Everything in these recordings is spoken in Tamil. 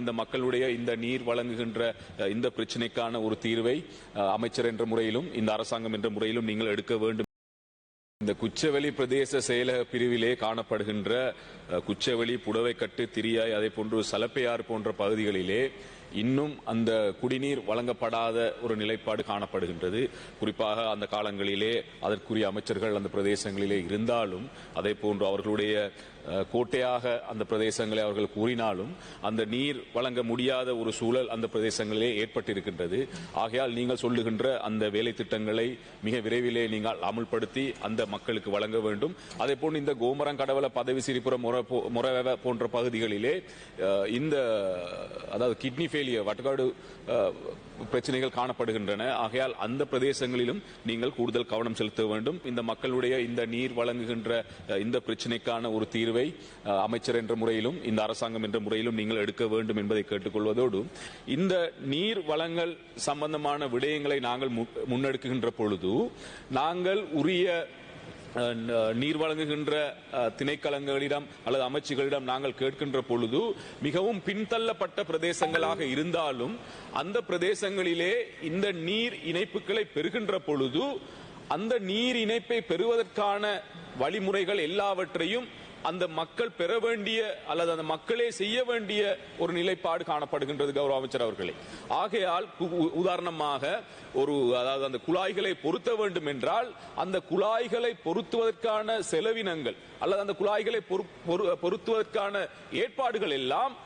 இந்த மக்களுடைய இந்த நீர் வழங்குகின்ற இந்த பிரச்சினைக்கான ஒரு தீர்வை அமைச்சர் என்ற முறையிலும் இந்த அரசாங்கம் என்ற முறையிலும் நீங்கள் எடுக்க வேண்டும். இந்த குச்சவெளி பிரதேச செயலக பிரிவிலே காணப்படுகின்ற குச்சவெளி புடவைக்கட்டு திரியாய் அதே போன்று சலப்பையாறு போன்ற பகுதிகளிலே இன்னும் அந்த குடிநீர் வழங்கப்படாத ஒரு நிலைப்பாடு காணப்படுகின்றது. குறிப்பாக அந்த காலங்களிலே அதற்குரிய அமைச்சர்கள் அந்த பிரதேசங்களிலே இருந்தாலும் அதே போன்று அவர்களுடைய கோட்டையாக அந்த பிரதேசங்களை அவர்கள் கூறினாலும் அந்த நீர் வழங்க முடியாத ஒரு சூழல் அந்த பிரதேசங்களிலே ஏற்பட்டிருக்கின்றது. ஆகையால் நீங்கள் சொல்லுகின்ற அந்த வேலை திட்டங்களை மிக விரைவிலே நீங்கள் அமுல்படுத்தி அந்த மக்களுக்கு வழங்க வேண்டும். அதே போன்று இந்த கோமரம் கடவல பதவி சிரிப்புறம் முறை போன்ற பகுதிகளிலே இந்த அதாவது கிட்னி ஃபெயிலியர் வட்டக்காடு பிரச்சனைகள் காணப்படுகின்றன. ஆகையால் அந்த பிரதேசங்களிலும் நீங்கள் கூடுதல் கவனம் செலுத்த வேண்டும். இந்த மக்களுடைய இந்த நீர் வழங்குகின்ற இந்த பிரச்சினைக்கான ஒரு தீர்வை அமைச்சர் என்ற முறையிலும் இந்த அரசாங்கம் என்ற முறையிலும் நீங்கள் எடுக்க வேண்டும் என்பதை கேட்டுக்கொள்வதோடு இந்த நீர் வளங்கள் சம்பந்தமான விடயங்களை நாங்கள் மு- முன்னெடுக்குகின்ற பொழுது நாங்கள் உரிய நீர் வழங்குகின்ற திணைக்களங்களிடம் அல்லது அமைச்சுகளிடம் நாங்கள் கேட்கின்ற பொழுது மிகவும் பின்தள்ளப்பட்ட பிரதேசங்களாக இருந்தாலும் அந்த பிரதேசங்களிலே இந்த நீர் இணைப்புகளை பெறுகின்ற பொழுது அந்த நீர் இணைப்பை பெறுவதற்கான வழிமுறைகள் எல்லாவற்றையும் அந்த மக்கள் பெற வேண்டிய அல்லது அந்த மக்களே செய்ய வேண்டிய ஒரு நிலைப்பாடு காணப்படுகின்றது கௌரவ அமைச்சர் அவர்களே. ஆகையால் உ- உதாரணமாக ஒரு அதாவது அந்த குழாய்களை பொருத்த வேண்டும் என்றால் அந்த குழாய்களை பொருத்துவதற்கான செலவினங்கள் அல்லது அந்த குழாய்களை பொரு- பொருத்துவதற்கான ஏற்பாடுகள் எல்லாம்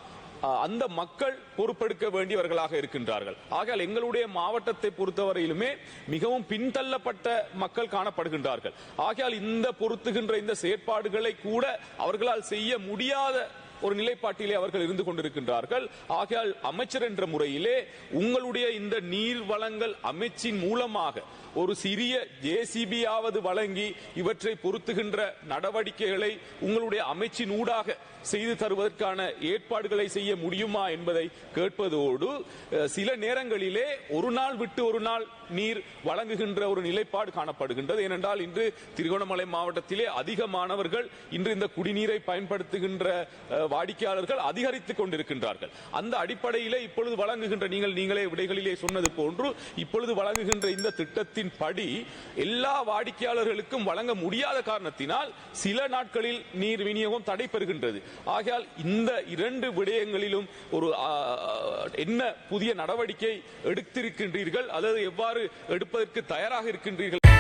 அந்த மக்கள் பொறுப்பெடுக்க வேண்டியவர்களாக இருக்கின்றார்கள். ஆகையால் எங்களுடைய மாவட்டத்தை பொறுத்தவரையிலுமே மிகவும் பின்தள்ளப்பட்ட மக்கள் காணப்படுகின்றார்கள். ஆகையால் இந்த பொருத்துகின்ற இந்த செயற்பாடுகளை கூட அவர்களால் செய்ய முடியாத ஒரு நிலைப்பாட்டிலே அவர்கள் இருந்து கொண்டிருக்கின்றார்கள். ஆகையால் அமைச்சர் என்ற முறையிலே உங்களுடைய இந்த நீர் வளங்கள் அமைச்சின் மூலமாக ஒரு சிறிய ஜேசிபியாவது வழங்கி இவற்றை பொருத்துகின்ற நடவடிக்கைகளை உங்களுடைய அமைச்சின் ஊடாக செய்து தருவதற்கான ஏற்பாடுகளை செய்ய முடியுமா என்பதை கேட்பதோடு சில நேரங்களிலே ஒரு நாள் விட்டு ஒரு நாள் நீர் வழங்குகின்ற ஒரு நிலைப்பாடு காணப்படுகின்றது. ஏனென்றால் இன்று திருகோணமலை மாவட்டத்திலே அதிக மாணவர்கள் இன்று இந்த குடிநீரை பயன்படுத்துகின்ற வாடிக்கையாளர்கள் அதிகரித்துக் கொண்டிருக்கின்றார்கள். அந்த அடிப்படையிலே இப்பொழுது வழங்குகின்ற நீங்கள் நீங்களே விடைகளிலே சொன்னது போன்று இப்பொழுது வழங்குகின்ற இந்த திட்டத்தின் படி எல்லா வாடிக்கையாளர்களுக்கும் வழங்க முடியாத காரணத்தினால் சில நாட்களில் நீர் விநியோகம் தடைபெறுகின்றது. ஆகையால் இந்த இரண்டு விடயங்களிலும் ஒரு என்ன புதிய நடவடிக்கை எடுத்திருக்கின்றீர்கள் அல்லது எவ்வாறு எடுப்பதற்கு தயாராக இருக்கின்றீர்கள்